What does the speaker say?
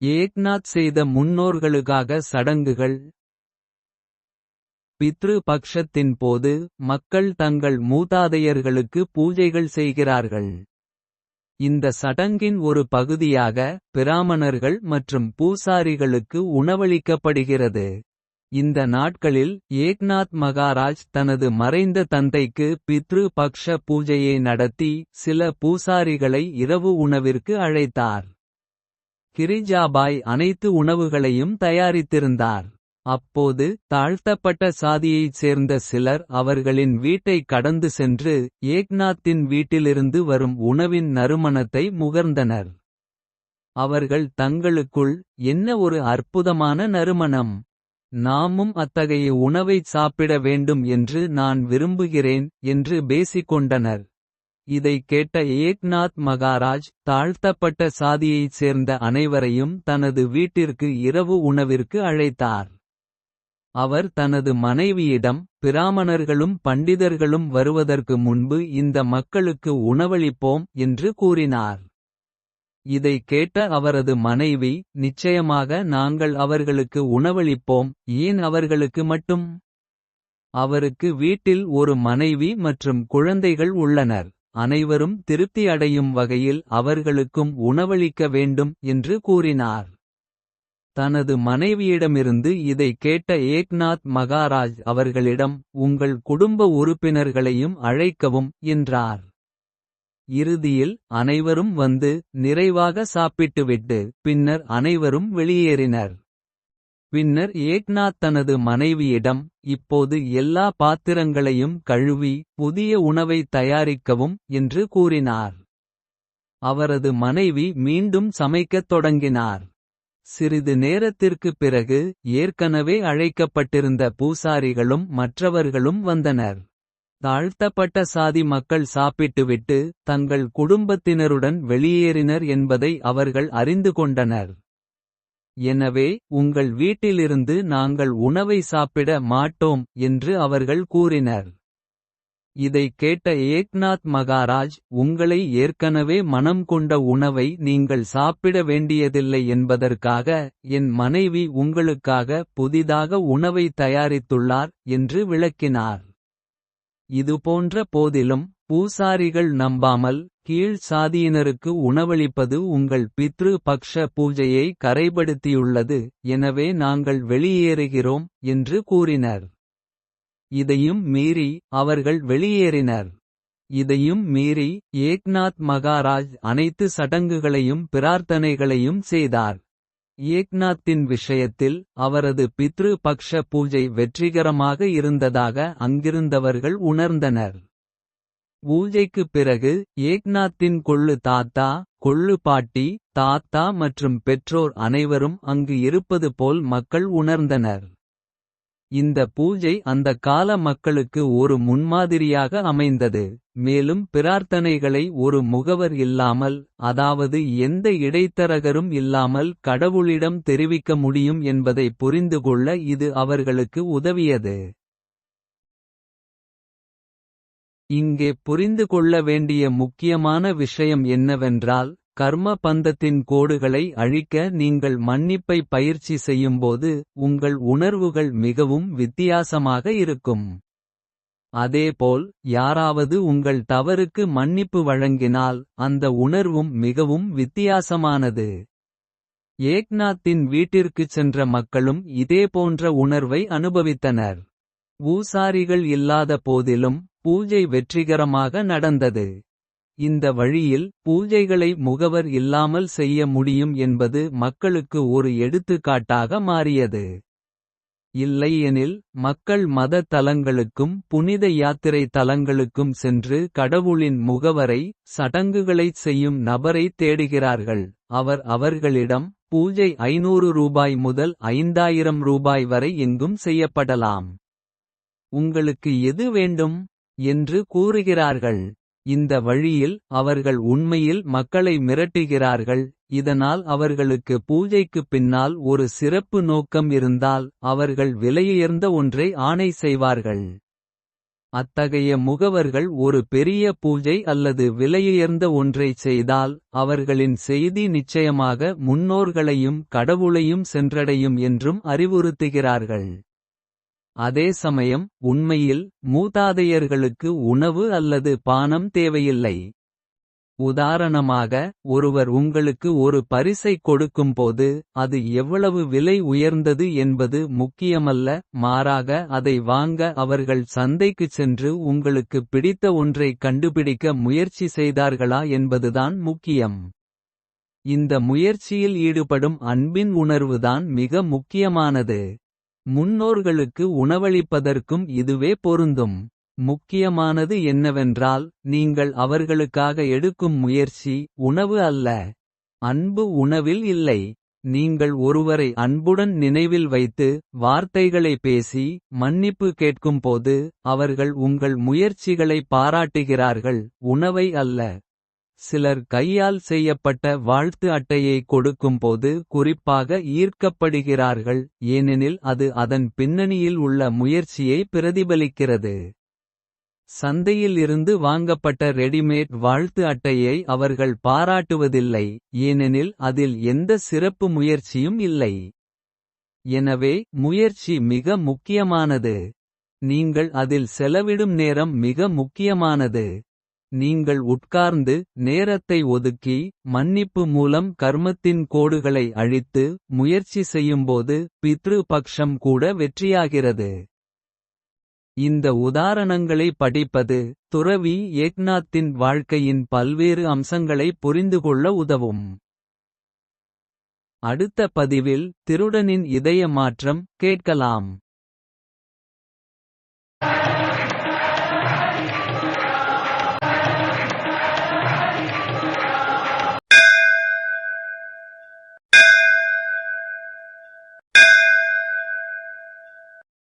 ஏக்நாத் செய்த முன்னோர்களுக்காக சடங்குகள் பித்ரு பக்ஷத்தின் போது மக்கள் தங்கள் மூதாதையர்களுக்கு பூஜைகள் செய்கிறார்கள். இந்த சடங்கின் ஒரு பகுதியாக பிராமணர்கள் மற்றும் பூசாரிகளுக்கு உணவளிக்கப்படுகிறது. இந்த நாட்களில் ஏக்நாத் மகாராஜ் தனது மறைந்த தந்தைக்கு பித்ரு பக்ஷ பூஜையை நடத்தி சில பூசாரிகளை இரவு உணவிற்கு அழைத்தார். கிரிஜாபாய் அனைத்து உணவுகளையும் தயாரித்திருந்தார். அப்போது தாழ்த்தப்பட்ட சாதியைச் சேர்ந்த சிலர் அவர்களின் வீட்டை கடந்து சென்று ஏக்நாத்தின் வீட்டிலிருந்து வரும் உணவின் நறுமணத்தை முகர்ந்தனர். அவர்கள் தங்களுக்குள் என்ன ஒரு அற்புதமான நறுமணம். நாமும் அத்தகைய உணவைச் சாப்பிட வேண்டும் என்று நான் விரும்புகிறேன் என்று பேசிக்கொண்டனர். இதைக் கேட்ட ஏக்நாத் மகாராஜ் தாழ்த்தப்பட்ட சாதியைச் சேர்ந்த அனைவரையும் தனது வீட்டிற்கு இரவு உணவிற்கு அழைத்தார். அவர் தனது மனைவியிடம் பிராமணர்களும் பண்டிதர்களும் வருவதற்கு முன்பு இந்த மக்களுக்கு உணவளிப்போம் என்று கூறினார். இதை கேட்ட அவரது மனைவி நிச்சயமாக நாங்கள் அவர்களுக்கு உணவளிப்போம் ஏன் அவர்களுக்கு மட்டும். அவருக்கு வீட்டில் ஒரு மனைவி மற்றும் குழந்தைகள் உள்ளனர். அனைவரும் திருப்தியடையும் வகையில் அவர்களுக்கும் உணவளிக்க வேண்டும் என்று கூறினார். தனது மனைவியிடமிருந்து இதை கேட்ட ஏக்நாத் மகாராஜ் அவர்களிடம் உங்கள் குடும்ப உறுப்பினர்களையும் அழைக்கவும் என்றார். இறுதியில் அனைவரும் வந்து நிறைவாக சாப்பிட்டுவிட்டு பின்னர் அனைவரும் வெளியேறினர். பின்னர் ஏக்நாத் தனது மனைவியிடம் இப்போது எல்லா பாத்திரங்களையும் கழுவி புதிய உணவை தயாரிக்கவும் என்று கூறினார். அவரது மனைவி மீண்டும் சமைக்கத் தொடங்கினார். சிறிது நேரத்திற்குப் பிறகு ஏற்கனவே அழைக்கப்பட்டிருந்த பூசாரிகளும் மற்றவர்களும் வந்தனர். தாழ்த்தப்பட்ட சாதி மக்கள் சாப்பிட்டுவிட்டு தங்கள் குடும்பத்தினருடன் வெளியேறினர் என்பதை அவர்கள் அறிந்து கொண்டனர். எனவே உங்கள் வீட்டிலிருந்து நாங்கள் உணவை சாப்பிட மாட்டோம் என்று அவர்கள் கூறினர். இதைக் கேட்ட ஏக்நாத் மகாராஜ் உங்களை ஏற்கனவே மனம் கொண்ட உணவை நீங்கள் சாப்பிட வேண்டியதில்லை என்பதற்காக என் மனைவி உங்களுக்காக புதிதாக உணவை தயாரித்துள்ளார் என்று விளக்கினார். இதுபோன்ற போதிலும் பூசாரிகள் நம்பாமல் கீழ் சாதியினருக்கு உணவளிப்பது உங்கள் பித்ரு பக்ஷ பூஜையை கரைபடுத்தியுள்ளது எனவே நாங்கள் வெளியேறுகிறோம் என்று கூறினர். இதையும் மீறி அவர்கள் வெளியேறினர். இதையும் மீறி ஏக்நாத் மகாராஜ் அனைத்து சடங்குகளையும் பிரார்த்தனைகளையும் செய்தார். ஏக்நாத்தின் விஷயத்தில் அவரது பித்ரு பக்ஷ பூஜை வெற்றிகரமாக இருந்ததாக அங்கிருந்தவர்கள் உணர்ந்தனர். பூஜைக்குப் பிறகு ஏக்நாத்தின் கொள்ளு தாத்தா கொள்ளு பாட்டி தாத்தா மற்றும் பெற்றோர் அனைவரும் அங்கு இருப்பது போல் மக்கள் உணர்ந்தனர். இந்த பூஜை அந்த கால மக்களுக்கு ஒரு முன்மாதிரியாக அமைந்தது. மேலும் பிரார்த்தனைகளை ஒரு முகவர் இல்லாமல் அதாவது எந்த இடைத்தரகரும் இல்லாமல் கடவுளிடம் தெரிவிக்க முடியும் என்பதை புரிந்துகொள்ள இது அவர்களுக்கு உதவியது. இங்கே புரிந்து கொள்ள வேண்டிய முக்கியமான விஷயம் என்னவென்றால். கர்ம பந்தத்தின் கோடுகளை அழிக்க நீங்கள் மன்னிப்பை பயிற்சி செய்யும்போது. உங்கள் உணர்வுகள் மிகவும் வித்தியாசமாக இருக்கும். அதேபோல் யாராவது உங்கள் தவறுக்கு மன்னிப்பு வழங்கினால். அந்த உணர்வும் மிகவும் வித்தியாசமானது. ஏக்நாத்தின் வீட்டிற்குச் சென்ற மக்களும் இதேபோன்ற உணர்வை அனுபவித்தனர். பூசாரிகள் இல்லாத போதிலும் பூஜை வெற்றிகரமாக நடந்தது. இந்த வழியில் பூஜைகளை முகவர் இல்லாமல் செய்ய முடியும் என்பது மக்களுக்கு ஒரு எடுத்துக்காட்டாக மாறியது. இல்லையெனில் மக்கள் மத தலங்களுக்கும் புனித யாத்திரை தலங்களுக்கும் சென்று கடவுளின் முகவரை சடங்குகளைச் செய்யும் நபரை தேடுகிறார்கள் அவர் அவர்களிடம் பூஜை ஐநூறு ரூபாய் முதல் ஐந்தாயிரம் ரூபாய் வரை எங்கும் செய்யப்படலாம். உங்களுக்கு எது வேண்டும் என்று கூறுகிறார்கள். இந்த வழியில் அவர்கள் உண்மையில் மக்களை மிரட்டுகிறார்கள். இதனால் அவர்களுக்கு பூஜைக்குப் பின்னால் ஒரு சிறப்பு நோக்கம் இருந்தால் அவர்கள் விலையுயர்ந்த ஒன்றை ஆணை செய்வார்கள். அத்தகைய முகவர்கள் ஒரு பெரிய பூஜை அல்லது விலையுயர்ந்த ஒன்றைச் செய்தால் அவர்களின் செய்தி நிச்சயமாக முன்னோர்களையும் கடவுளையும் சென்றடையும் என்றும் அறிவுறுத்துகிறார்கள். அதே சமயம் உண்மையில் மூதாதையர்களுக்கு உணவு அல்லது பானம் தேவையில்லை. உதாரணமாக ஒருவர் உங்களுக்கு ஒரு பரிசை கொடுக்கும்போது அது எவ்வளவு விலை உயர்ந்தது என்பது முக்கியமல்ல மாறாக அதை வாங்க அவர்கள் சந்தைக்குச் சென்று உங்களுக்கு பிடித்த ஒன்றை கண்டுபிடிக்க முயற்சி செய்தார்களா என்பதுதான் முக்கியம். இந்த முயற்சியில் ஈடுபடும் அன்பின் உணர்வுதான் மிக முக்கியமானது. முன்னோர்களுக்கு உணவளிப்பதற்கும் இதுவே பொருந்தும். முக்கியமானது என்னவென்றால் நீங்கள் அவர்களுக்காக எடுக்கும் முயற்சி உணவு அல்ல. அன்பு உணவில் இல்லை. நீங்கள் ஒருவரை அன்புடன் நினைவில் வைத்து வார்த்தைகளை பேசி மன்னிப்பு கேட்கும்போது அவர்கள் உங்கள் முயற்சிகளை பாராட்டுகிறார்கள் உணவை அல்ல. சிலர் கையால் செய்யப்பட்ட வாழ்த்து அட்டையை கொடுக்கும்போது குறிப்பாக ஈர்க்கப்படுகிறார்கள் ஏனெனில் அது அதன் பின்னணியில் உள்ள முயற்சியை பிரதிபலிக்கிறது. சந்தையில் இருந்து வாங்கப்பட்ட ரெடிமேட் வாழ்த்து அட்டையை அவர்கள் பாராட்டுவதில்லை ஏனெனில் அதில் எந்த சிறப்பு முயற்சியும் இல்லை. எனவே முயற்சி மிக முக்கியமானது. நீங்கள் அதில் செலவிடும் நேரம் மிக முக்கியமானது. நீங்கள் உட்கார்ந்து நேரத்தை ஒதுக்கி மன்னிப்பு மூலம் கர்மத்தின் கோடுகளை அழித்து முயற்சி செய்யும்போது பித்ரு பக்ஷம் கூட வெற்றியாகிறது. இந்த உதாரணங்களை படிப்பது துறவி ஏக்நாத்தின் வாழ்க்கையின் பல்வேறு அம்சங்களை புரிந்துகொள்ள உதவும். அடுத்த பதிவில் திருடனின் இதய மாற்றம் கேட்கலாம்.